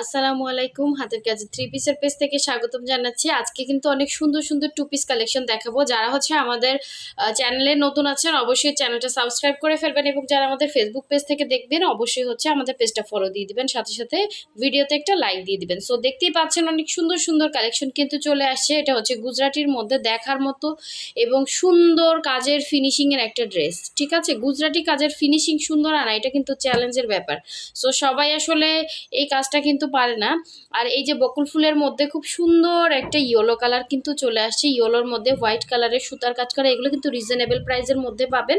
আসসালামু আলাইকুম, হাতের কাছে থ্রি পিসের পেজ থেকে স্বাগতম জানাচ্ছি। আজকে কিন্তু অনেক সুন্দর সুন্দর টু পিস কালেকশন দেখাবো। যারা হচ্ছে আমাদের চ্যানেলে নতুন আছেন, অবশ্যই চ্যানেলটা সাবস্ক্রাইব করে ফেলবেন এবং যারা আমাদের ফেসবুক পেজ থেকে দেখবেন, অবশ্যই হচ্ছে আমাদের পেজটা ফলো দিয়ে দিবেন। সাথে সাথে ভিডিওতে একটা লাইক দিয়ে দিবেন। সো দেখতেই পাচ্ছেন অনেক সুন্দর সুন্দর কালেকশন কিন্তু চলে আসছে। এটা হচ্ছে গুজরাটির মধ্যে দেখার মতো এবং সুন্দর কাজের ফিনিশিংয়ের একটা ড্রেস ঠিক আছে? গুজরাটি কাজের ফিনিশিং সুন্দর আনা এটা কিন্তু চ্যালেঞ্জের ব্যাপার। সো সবাই আসলে এই কাজটা কিন্তু পারে না। আর এই যে বকুল ফুলের মধ্যে খুব সুন্দর একটা ইয়েলো কালার কিন্তু চলে আসছে। ইয়েলোর মধ্যে হোয়াইট কালারের সুতার কাজ করা, এগুলো কিন্তু রিজনেবল প্রাইসের মধ্যে পাবেন।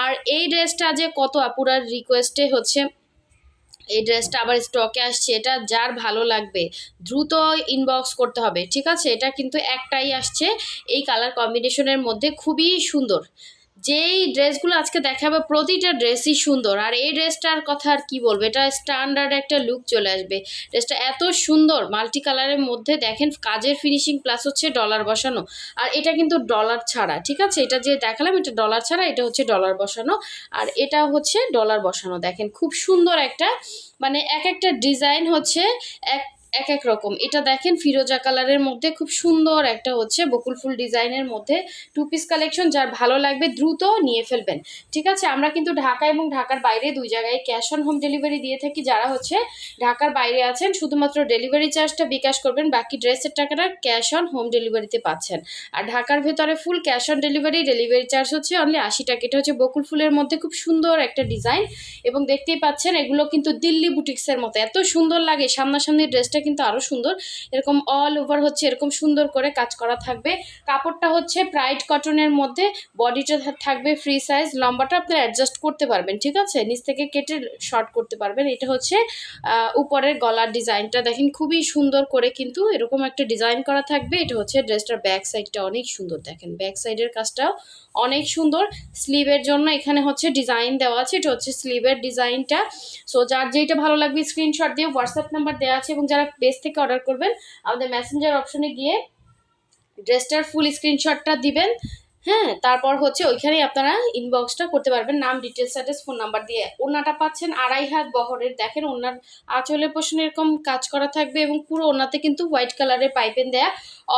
আর এই ড্রেসটা যে কত আপুরার রিকোয়েস্টে হচ্ছে, এই ড্রেসটা আবার স্টকে আসছে। এটা যার ভালো লাগবে, দ্রুত ইনবক্স করতে হবে, ঠিক আছে? এটা কিন্তু একটাই আসছে। এই কালার কম্বিনেশনের মধ্যে খুবই সুন্দর। যেই ড্রেসগুলো আজকে দেখাবে, প্রতিটা ড্রেসই সুন্দর। আর এই ড্রেসটার কথা আর কি বলব? এটা স্ট্যান্ডার্ড একটা লুক চলে আসবে। ড্রেসটা এত সুন্দর মাল্টি কালারের মধ্যে দেখেন, কাজের ফিনিশিং প্লাস হচ্ছে ডলার বসানো। আর এটা কিন্তু ডলার ছাড়া, ঠিক আছে? এটা যে দেখালাম, এটা ডলার ছাড়া, এটা হচ্ছে ডলার বসানো। আর এটা হচ্ছে ডলার বসানো, দেখেন। খুব সুন্দর একটা মানে এক একটা ডিজাইন হচ্ছে এক এক এক রকম। এটা দেখেন ফিরোজা কালারের মধ্যে খুব সুন্দর একটা হচ্ছে বকুল ফুল ডিজাইনের মধ্যে টু পিস কালেকশন যার ভালো লাগবে দ্রুত নিয়ে ফেলবেন। ঠিক আছে, আমরা কিন্তু ঢাকা এবং ঢাকার বাইরে দুই জায়গায় ক্যাশ অন হোম ডেলিভারি দিয়ে থাকি। যারা হচ্ছে ঢাকার বাইরে আছেন, শুধুমাত্র ডেলিভারি চার্জটা বিকাশ করবেন, বাকি ড্রেসের টাকাটা ক্যাশ অন হোম ডেলিভারিতে পাচ্ছেন। আর ঢাকার ভেতরে full cash on delivery delivery charge হচ্ছে অনলি আশি টাকা। এটা হচ্ছে বকুল ফুলের মধ্যে খুব সুন্দর একটা ডিজাইন এবং দেখতেই পাচ্ছেন, এগুলো কিন্তু দিল্লি বুটিক্সের মতো। এত সুন্দর লাগে, সামনাসামনি ড্রেসটা কিন্তু আরও সুন্দর। এরকম অল ওভার হচ্ছে, এরকম সুন্দর করে কাজ করা থাকবে। কাপড়টা হচ্ছে প্রাইড কটনের মধ্যে বডিটা থাকবে ফ্রি সাইজ লম্বাটা আপনি অ্যাডজাস্ট করতে পারবেন, ঠিক আছে? নিচ থেকে কেটে শর্ট করতে পারবেন। এটা হচ্ছে উপরের গলার ডিজাইনটা। দেখেন খুবই সুন্দর করে কিন্তু এরকম একটা ডিজাইন করা থাকবে। এটা হচ্ছে ড্রেসটার ব্যাক সাইডটা অনেক সুন্দর। দেখেন ব্যাক সাইডের কাজটাও অনেক সুন্দর। স্লিভের জন্য এখানে হচ্ছে ডিজাইন দেওয়া আছে। এটা হচ্ছে স্লিভের ডিজাইনটা। সো যার যেটা ভালো লাগবে স্ক্রিনশট দিয়ে হোয়াটসঅ্যাপ নাম্বার দেওয়া আছে এবং যারা পেজ থেকে অর্ডার করবেন। আমাদের মেসেঞ্জার অপশনে গিয়ে ড্রেসটার ফুল স্ক্রিনশটটা দিবেন। হ্যাঁ তারপর হচ্ছে ওইখানেই আপনারা ইনবক্সটা করতে পারবেন। নাম ডিটেলস অ্যাড্রেস ফোন নাম্বার দিয়ে। ওনাটা পাচ্ছেন আড়াই হাত বহরের। দেখেন ওনার আঁচলের পোষণে এরকম কাজ করা থাকবে এবং পুরো ওনাতে কিন্তু হোয়াইট কালারের পাইপেন দেয়া।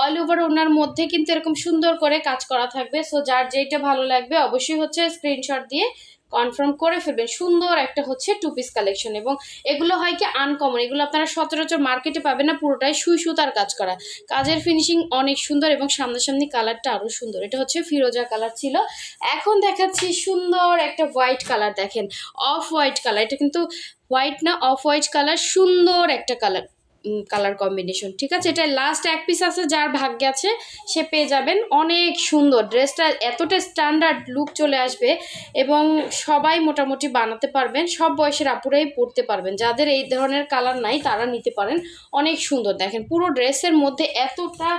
অল ওভার ওনার মধ্যে কিন্তু এরকম সুন্দর করে কাজ করা থাকবে। সো যার যেইটা ভালো লাগবে অবশ্যই হচ্ছে স্ক্রিনশট দিয়ে কনফার্ম করে ফেলবেন। সুন্দর একটা হচ্ছে টু পিস কালেকশন এবং এগুলো হয় কি আনকমন এগুলো আপনারা সচরাচর মার্কেটে পাবেন না, পুরোটাই সুই সুতার কাজ করা। কাজের ফিনিশিং অনেক সুন্দর এবং সামনাসামনি কালারটা আরও সুন্দর। এটা হচ্ছে ফিরোজা কালার ছিল। এখন দেখাচ্ছি সুন্দর একটা হোয়াইট কালার দেখেন। অফ হোয়াইট কালার এটা কিন্তু হোয়াইট না অফ হোয়াইট কালার সুন্দর একটা কালার কালার কম্বিনেশন ঠিক আছে? এটা লাস্ট এক পিস আছে, যার ভাগ্যে আছে, সে পেয়ে যাবেন। অনেক সুন্দর ড্রেসটা এতটা স্ট্যান্ডার্ড লুক চলে আসবে এবং সবাই মোটামুটি বানাতে পারবেন, সব বয়সের আপুরাই পরতে পারবেন। যাদের এই ধরনের কালার নাই, তারা নিতে পারেন। অনেক সুন্দর, দেখেন, পুরো ড্রেসের মধ্যে এতটা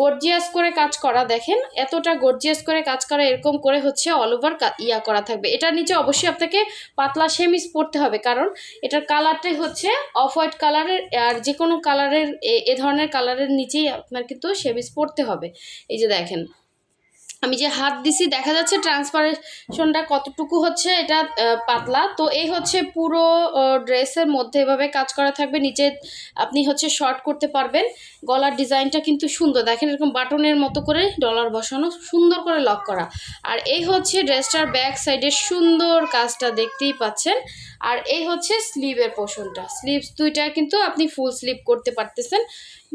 গর্জিয়াস করে কাজ করা, দেখেন, এতটা গর্জিয়াস করে কাজ করা, এরকম করে হচ্ছে অল ওভার ইয়া করা থাকবে। এটার নিচে অবশ্যই আপনাকে পাতলা সেমিস পরতে হবে, কারণ এটার কালারটাই হচ্ছে অফ হোয়াইট কালারের আর যে কোনো কালারের এ ধরনের কালারের নিচেই আপনার কিন্তু শেভিস পড়তে হবে। এই যে দেখেন আমি যে হাত দিছি, দেখা যাচ্ছে ট্রান্সপারেশনটা কতটুকু হচ্ছে এটা পাতলা। তো এই হচ্ছে পুরো ড্রেসের মধ্যে এভাবে কাজ করা থাকবে। নিচে আপনি হচ্ছে শর্ট করতে পারবেন। গলার ডিজাইনটা কিন্তু সুন্দর। দেখেন এরকম বাটনের মতো করে ডলার বসানো, সুন্দর করে লক করা। আর এই হচ্ছে ড্রেসটার ব্যাক সাইডের সুন্দর কাজটা দেখতেই পাচ্ছেন। আর এই হচ্ছে স্লিভের পোষণটা স্লিভস দুইটা কিন্তু আপনি ফুল স্লিভ করতে পারতেছেন।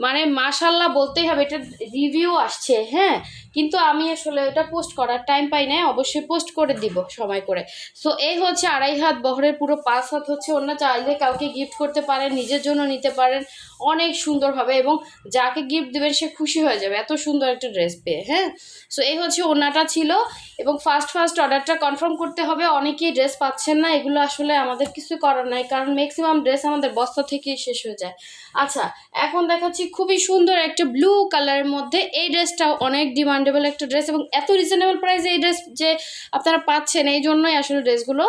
মানে মাশাল্লাহ বলতেই হবে, এটা রিভিউ আসছে হ্যাঁ? কিন্তু আমি আসলে এটা পোস্ট করার টাইম পাই না অবশ্যই পোস্ট করে দিব সময় করে। সো এই হচ্ছে আড়াই হাত বহরের পুরো পাঁচ হাত হচ্ছে অন্য চাইলে কাউকে গিফট করতে পারেন, নিজের জন্য নিতে পারেন। অনেক সুন্দর হবে এবং যাকে গিফট দেবেন সে খুশি হয়ে যাবে। এত সুন্দর একটা ড্রেস পেয়ে হ্যাঁ? সো এই হচ্ছে ওনাটা ছিল এবং ফার্স্ট ফার্স্ট অর্ডারটা কনফার্ম করতে হবে। অনেকেই ড্রেস পাচ্ছেন না, এগুলো আসলে আমাদের কিছু করার নাই, কারণ ম্যাক্সিমাম ড্রেস আমাদের বস্তা থেকেই শেষ হয়ে যায়। আচ্ছা এখন দেখাচ্ছি খুবই সুন্দর একটা ব্লু কালারের মধ্যে এই ড্রেসটাও অনেক ডিমান্ডেবল একটা ড্রেস এবং এত রিজনেবল প্রাইসে এই ড্রেস যে আপনারা পাচ্ছেন, এই জন্যই আসলে ড্রেসগুলো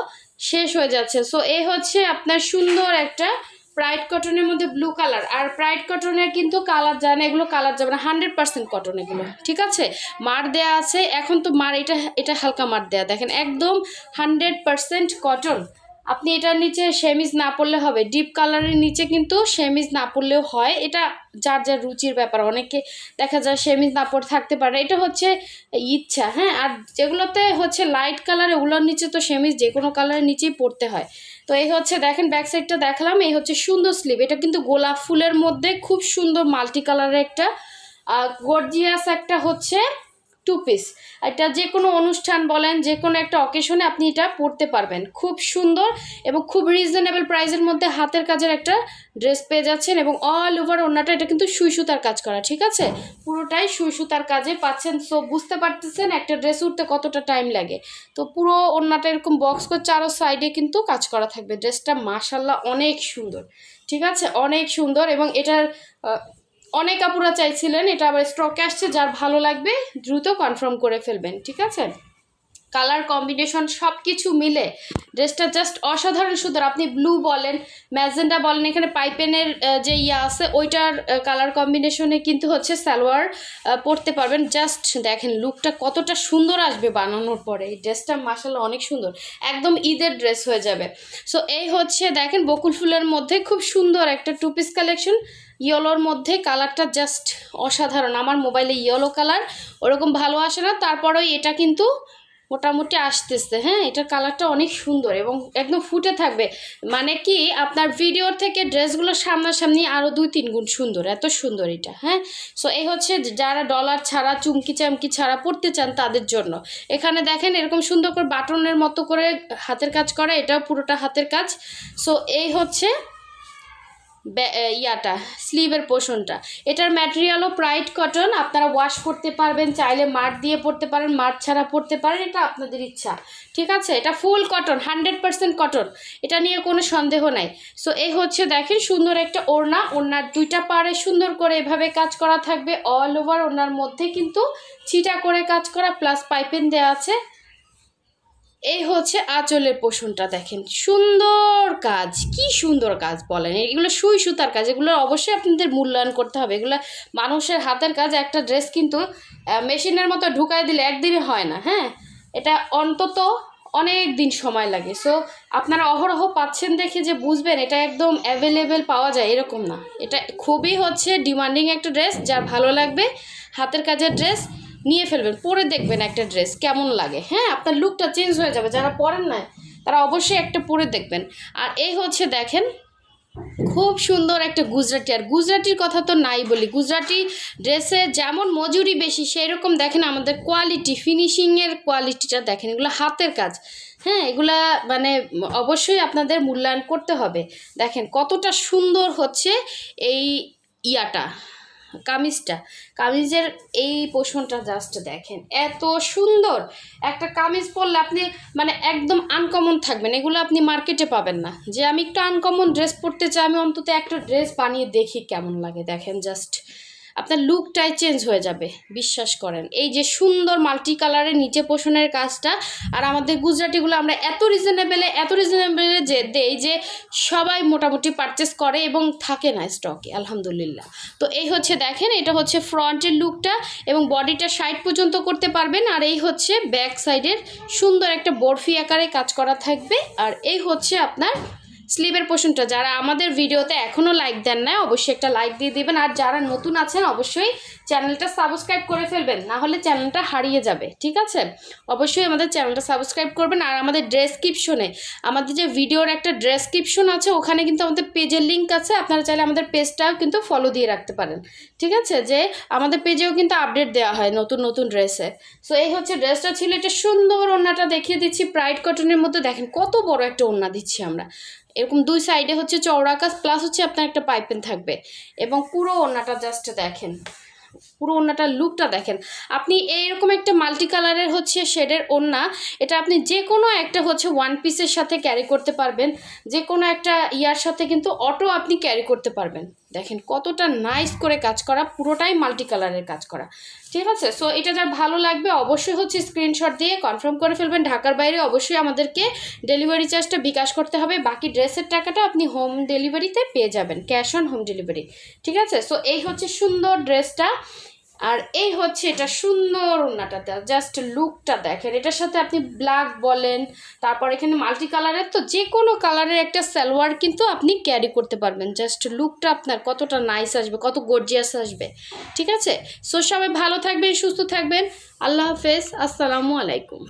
শেষ হয়ে যাচ্ছে। সো এই হচ্ছে আপনার সুন্দর একটা প্রাইড কটনের মধ্যে ব্লু কালার আর প্রাইড কটনের কিন্তু কালার যায় না, এগুলো কালার যাবে না হান্ড্রেড পার্সেন্ট কটন এগুলো, ঠিক আছে? মার দেয়া আছে, এখন তো মার, এটা এটা হালকা মার দেয়া, দেখেন, একদম হান্ড্রেড পার্সেন্ট কটন আপনি এটার নিচে সেমিজ না পরলে হবে। ডিপ কালারের নিচে কিন্তু সেমিজ না পরলেও হয়। এটা যার যার রুচির ব্যাপার। অনেকে দেখা যায় সেমিজ না পরে থাকতে পারে। এটা হচ্ছে ইচ্ছা হ্যাঁ? আর যেগুলোতে হচ্ছে লাইট কালার ওগুলোর নিচে তো সেমিজ যে কোনো কালারের নিচেই পরতে হয়। তো এই হচ্ছে দেখেন ব্যাক সাইডটা দেখালাম। এই হচ্ছে সুন্দর স্লিভ এটা কিন্তু গোলাপ ফুলের মধ্যে খুব সুন্দর মাল্টি কালারের একটা গর্জিয়াস একটা হচ্ছে টু পিস এটা যে কোনো অনুষ্ঠান বলেন যে কোনো একটা অকেশনে আপনি এটা পরতে পারবেন। খুব সুন্দর এবং খুব রিজনেবল প্রাইসের মধ্যে হাতের কাজের একটা ড্রেস পেয়ে যাচ্ছেন এবং অল ওভার ওনাটা এটা কিন্তু সুই সুতার কাজ করা, ঠিক আছে? পুরোটাই সুই সুতার কাজে পাচ্ছেন। সো বুঝতে পারতেছেন একটা ড্রেস উঠতে কতটা টাইম লাগে। তো পুরো ওনাটা এরকম বক্স করে চারো সাইডে কিন্তু কাজ করা থাকবে। ড্রেসটা মাসাল্লাহ অনেক সুন্দর, ঠিক আছে? অনেক সুন্দর এবং এটার অনেক আপুরা চাইছিলেন, এটা আবার স্টকে আসছে, যার ভালো লাগবে, দ্রুত কনফার্ম করে ফেলবেন, ঠিক আছে? কালার কম্বিনেশন সব কিছু মিলে ড্রেসটা জাস্ট অসাধারণ সুন্দর, আপনি ব্লু বলেন ম্যাজেন্ডা বলেন, এখানে পাইপেনের যে ইয়া আছে, ওইটার কালার কম্বিনেশনে কিন্তু হচ্ছে সালোয়ার পরতে পারবেন জাস্ট দেখেন লুকটা কতটা সুন্দর আসবে বানানোর পরে, এই ড্রেসটা মাসাল্লাহ অনেক সুন্দর, একদম ঈদের ড্রেস হয়ে যাবে। সো এই হচ্ছে, দেখেন বকুল ফুলের মধ্যে খুব সুন্দর একটা টু পিস কালেকশন ইয়েলোর মধ্যে কালারটা জাস্ট অসাধারণ। আমার মোবাইলে ইয়েলো কালার, ওরকম ভালো আসে না। তারপরেও এটা কিন্তু মোটামুটি আসতেছে। হ্যাঁ এটার কালারটা অনেক সুন্দর এবং একদম ফুটে থাকবে। মানে কি, আপনার ভিডিওর থেকে ড্রেসগুলো সামনাসামনি আরও দুই তিন গুণ সুন্দর। এত সুন্দর এটা। হ্যাঁ সো এই হচ্ছে যারা ডলার ছাড়া, চুমকি চামকি ছাড়া পড়তে চান তাদের জন্য। এখানে দেখেন এরকম সুন্দর করে বাটনের মতো করে হাতের কাজ করা, এটাও পুরোটা হাতের কাজ। সো এই হচ্ছে ইয়াটা স্লিভের পোষণটা। এটার ম্যাটেরিয়ালও প্রাইড কটন আপনারা ওয়াশ করতে পারবেন, চাইলে মাঠ দিয়ে পড়তে পারেন মাঠ ছাড়া পড়তে পারেন, এটা আপনাদের ইচ্ছা। ঠিক আছে? এটা full cotton hundred percent cotton এটা নিয়ে কোনো সন্দেহ নাই। সো এই হচ্ছে দেখেন সুন্দর একটা ওড়না, ওড়নার দুইটা পাড়ে সুন্দর করে এভাবে কাজ করা থাকবে। অল ওভার ওড়নার মধ্যে কিন্তু ছিটা করে কাজ করা প্লাস পাইপেন দেওয়া আছে। এই হচ্ছে আঁচলের পোষণটা, দেখেন। সুন্দর কাজ, কি সুন্দর কাজ বলেন। এগুলো সুই সুতার কাজ, এগুলো অবশ্যই আপনাদের মূল্যায়ন করতে হবে। এগুলো মানুষের হাতের কাজ, একটা ড্রেস কিন্তু মেশিনের মতো ঢুকাই দিলে একদিনে হয় না হ্যাঁ? এটা অন্তত অনেক দিন সময় লাগে। সো আপনারা অহরহ পাচ্ছেন দেখে যে বুঝবেন, এটা একদম অ্যাভেলেবেল পাওয়া যায়, এরকম না। এটা খুবই হচ্ছে ডিমান্ডিং একটা ড্রেস যার ভালো লাগবে, হাতের কাজের ড্রেস নিয়ে ফেলবেন, পরে দেখবেন একটা ড্রেস কেমন লাগে। হ্যাঁ আপনার লুকটা চেঞ্জ হয়ে যাবে, যারা পরেন না তারা অবশ্যই একটা পরে দেখবেন। আর এই হচ্ছে দেখেন, খুব সুন্দর একটা গুজরাটি। আর গুজরাটির কথা তো নাই বলি, গুজরাটি ড্রেসে যেমন মজুরি বেশি সেই রকম দেখেন আমাদের কোয়ালিটি ফিনিশিংয়ের কোয়ালিটিটা দেখেন, এগুলো হাতের কাজ। হ্যাঁ এগুলা মানে অবশ্যই আপনাদের মূল্যায়ন করতে হবে। দেখেন কতটা সুন্দর হচ্ছে এই ইয়াটা। কামিজটা। কামিজের এই পোষণটা জাস্ট দেখেন। এত সুন্দর! একটা কামিজ পরলে আপনি মানে একদম আনকমন থাকবেন। এগুলো আপনি মার্কেটে পাবেন না। যে আমি একটু আনকমন ড্রেস পরতে চাই, আমি অন্তত একটা ড্রেস বানিয়ে দেখি কেমন লাগে। দেখেন জাস্ট আপনার লুকটাই চেঞ্জ হয়ে যাবে, বিশ্বাস করেন। এই যে সুন্দর মাল্টি কালারের নিচে পোষণের কাজটা, আর আমাদের গুজরাটিগুলো আমরা এত রিজনেবেলে এত রিজনেবেলে যে দেই যে সবাই মোটামুটি পারচেস করে এবং থাকে না স্টকে আলহামদুলিল্লাহ। তো এই হচ্ছে দেখেন, এটা হচ্ছে ফ্রন্টের লুকটা এবং বডিটা সাইড পর্যন্ত করতে পারবেন, আর এই হচ্ছে ব্যাক সাইডের সুন্দর একটা বরফি আকারে কাজ করা থাকবে, আর এই হচ্ছে আপনার স্লিভের পোষণটা যারা আমাদের ভিডিওতে এখনও লাইক দেন না অবশ্যই একটা লাইক দিয়ে দেবেন। আর যারা নতুন আছেন, অবশ্যই চ্যানেলটা সাবস্ক্রাইব করে ফেলবেন, না হলে চ্যানেলটা হারিয়ে যাবে, ঠিক আছে? অবশ্যই আমাদের চ্যানেলটা সাবস্ক্রাইব করবেন, আর আমাদের ড্রেসক্রিপশনে আমাদের যে ভিডিওর একটা ড্রেসক্রিপশন আছে, ওখানে কিন্তু আমাদের পেজের লিঙ্ক আছে, আপনারা চাইলে আমাদের পেজটাও কিন্তু ফলো দিয়ে রাখতে পারেন, ঠিক আছে? যে আমাদের পেজেও কিন্তু আপডেট দেওয়া হয় নতুন নতুন ড্রেসে সো এই হচ্ছে ড্রেসটা ছিল এটা সুন্দর ওড়নাটা দেখিয়ে দিচ্ছি প্রাইড কটনের মধ্যে, দেখেন কত বড় একটা ওড়না দিচ্ছি আমরা। এরকম দুই সাইডে হচ্ছে চওড়া কাজ প্লাস হচ্ছে আপনার একটা পাইপেন থাকবে, এবং পুরো ওড়নাটা জাস্ট দেখেন। পুরো ওনাটার লুকটা দেখেন। আপনি এইরকম একটা মাল্টি কালারের হচ্ছে শেডের ওড়না, এটা আপনি যে কোনো একটা হচ্ছে ওয়ান পিসের সাথে ক্যারি করতে পারবেন যে কোনো একটা ইয়ার সাথে কিন্তু অটো আপনি ক্যারি করতে পারবেন। দেখেন কতটা নাইস করে কাজ করা, পুরোটাই মাল্টি কালারের কাজ করা। ঠিক আছে? সো এটা যার ভালো লাগবে অবশ্যই হচ্ছে স্ক্রিনশট দিয়ে কনফার্ম করে ফেলবেন। ঢাকার বাইরে অবশ্যই আমাদেরকে ডেলিভারি চার্জটা বিকাশ করতে হবে। বাকি ড্রেসের টাকাটা আপনি হোম ডেলিভারিতে পেয়ে যাবেন। ক্যাশ অন হোম ডেলিভারি ঠিক আছে? সো এই হচ্ছে সুন্দর ড্রেসটা আর এই হচ্ছে এটা সুন্দর ওড়নাটা। জাস্ট লুকটা দেখেন। এটার সাথে আপনি ব্ল্যাক বলেন, তারপর এখানে মাল্টি কালারের তো যে কোনো কালারের একটা সালোয়ার কিন্তু আপনি ক্যারি করতে পারবেন। জাস্ট লুকটা আপনার কতটা নাইস আসবে, কত গর্জিয়াস আসবে। ঠিক আছে? সো সবাই ভালো থাকবেন, সুস্থ থাকবেন। আল্লাহ হাফেজ। আসসালামু আলাইকুম।